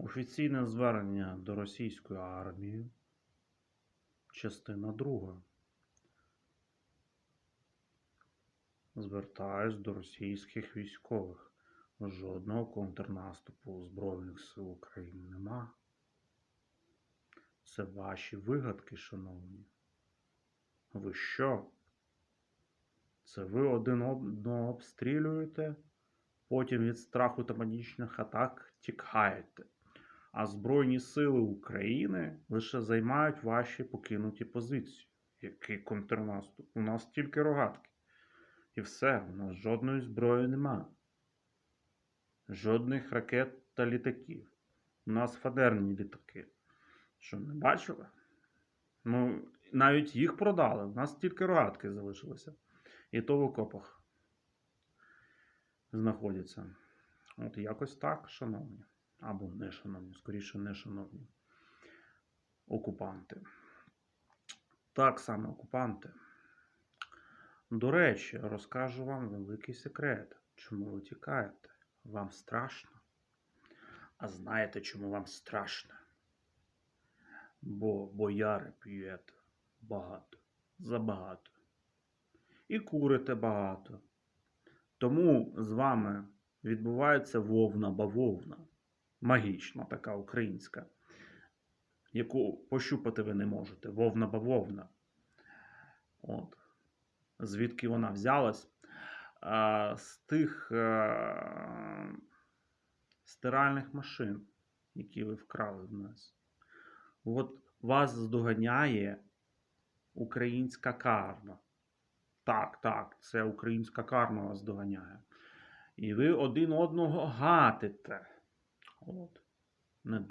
Офіційне звернення до російської армії, частина 2. Звертаюсь до російських військових. Жодного контрнаступу Збройних сил України нема. Це ваші вигадки, шановні. Ви що? Це ви один одного обстрілюєте, потім від страху та панічних атак тікаєте. А Збройні Сили України лише займають ваші покинуті позиції. Який контрнаступ? У нас тільки рогатки. І все, у нас жодної зброї нема. Жодних ракет та літаків. У нас фадерні літаки. Що, не бачили? Ну, навіть їх продали. У нас тільки рогатки залишилися. І то в окопах знаходяться. От якось так, шановні. Або не шановні, скоріше не шановні. Окупанти. Так саме окупанти. До речі, розкажу вам великий секрет. Чому ви тікаєте? Вам страшно? А знаєте, чому вам страшно? Бо бояри п'єте багато, забагато. І курите багато. Тому з вами відбувається вовна бавовна. Магічна така українська, яку пощупати ви не можете. Вовна бавовна. От. Звідки вона взялась? А, з тих а, стиральних машин, які ви вкрали в нас. От вас здоганяє українська карма. Так, так, це українська карма вас доганяє. І ви один одного гатите. От. Не,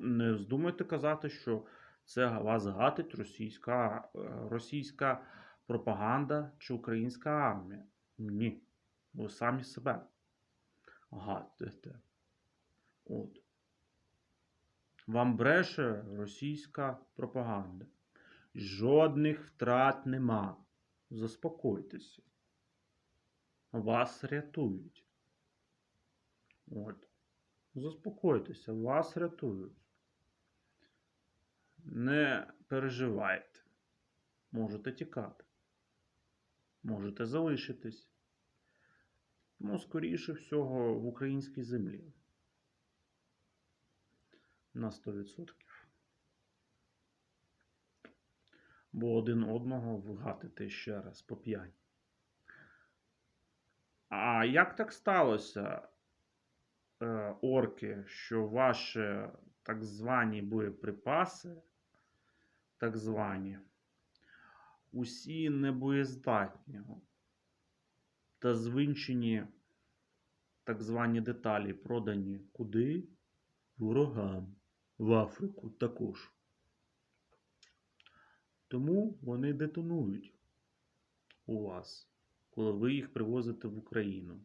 не вздумайте казати, що це вас гатить російська, е, російська пропаганда чи українська армія. Ні. Ви самі себе гатите. От. Вам бреше російська пропаганда. Жодних втрат нема. Заспокойтеся. Вас рятують. От. Заспокойтеся, вас рятують. Не переживайте. Можете тікати. Можете залишитись. Ну, скоріше всього, в українській землі. На 100%. Бо один одного вгатити ще раз по п'яні. А як так сталося, орки, що ваші так звані боєприпаси, так звані, усі небоєздатні та звинчені так звані деталі продані куди? Ворогам. В Африку також. Тому вони детонують у вас, коли ви їх привозите в Україну.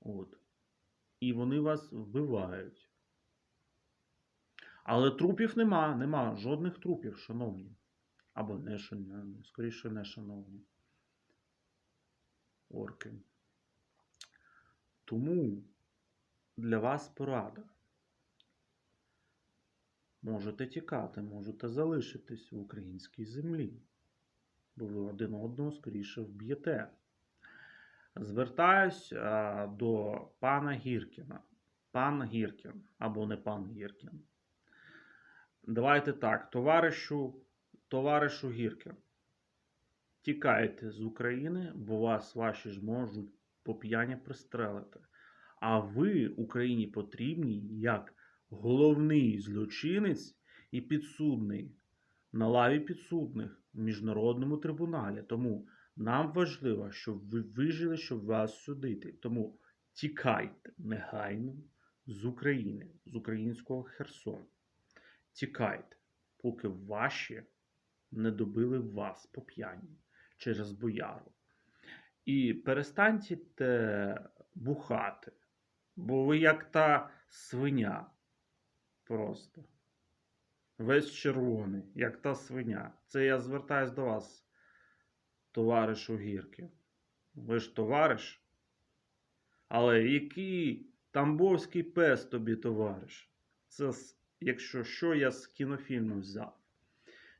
От. І вони вас вбивають. Але трупів нема, нема жодних трупів, шановні. Або не шановні, скоріше не шановні. Орки. Тому для вас порада. Можете тікати, можете залишитись в українській землі, бо ви один одного скоріше вб'єте. Звертаюсь а, до пана Гіркіна. Пан Гіркін або не пан Гіркін. Давайте так, товаришу, товаришу Гіркін. Тікайте з України, бо вас ваші ж можуть по п'яні пристрелити. А ви Україні потрібні як головний злочинець і підсудний на лаві підсудних в міжнародному трибуналі. Тому нам важливо, щоб ви вижили, щоб вас судити. Тому тікайте негайно з України, з українського Херсону. Тікайте, поки ваші не добили вас по п'яні через бояру. І перестаньте бухати, бо ви як та свиня. Просто. Весь червоний, як та свиня. Це я звертаюсь до вас, товаришу Гірки. Ви ж товариш? Але який тамбовський пес тобі, товариш? Це, якщо що, я з кінофільму взяв.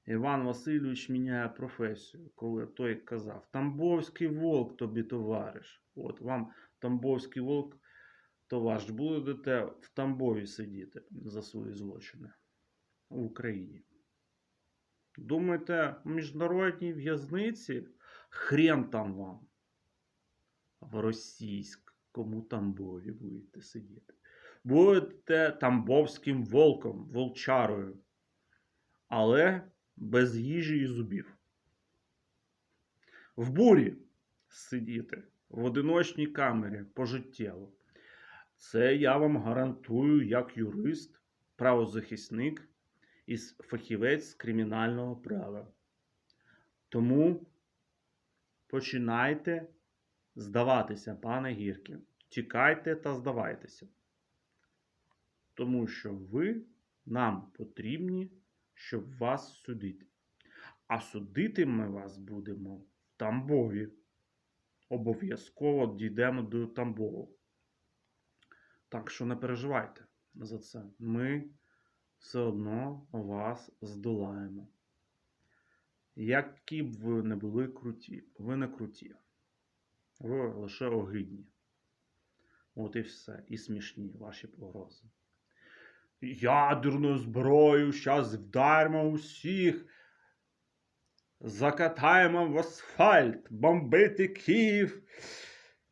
Іван Васильович міняє професію, коли той казав: Тамбовський волк тобі товариш. От вам Тамбовський волк товариш. Будете в Тамбові сидіти за свої злочини в Україні. Думаєте, міжнародній в'язниці хрен там вам. В російському Тамбові будете сидіти. Будете тамбовським волком, волчарою. Але без їжі і зубів. В бурі сидіти в одиночній камері пожиттєво. Це я вам гарантую як юрист, правозахисник і фахівець з кримінального права. Тому починайте здаватися, пане Гіркін. Тікайте та здавайтеся. Тому що ви нам потрібні, щоб вас судити. А судити ми вас будемо в Тамбові. Обов'язково дійдемо до Тамбову. Так що не переживайте за це. Ми все одно вас здолаємо. Які б ви не були круті, ви не круті. Ви лише огидні. От і все. І смішні ваші погрози. Ядерну зброю зараз вдаримо усіх. Закатаємо в асфальт, бомбити Київ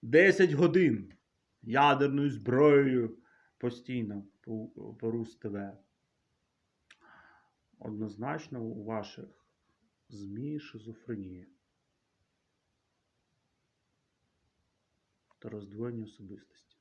10 годин. Ядерною зброєю постійно по, по Рус ТВ. Однозначно у ваших ЗМІ шизофренії Та роздвоєння особистості.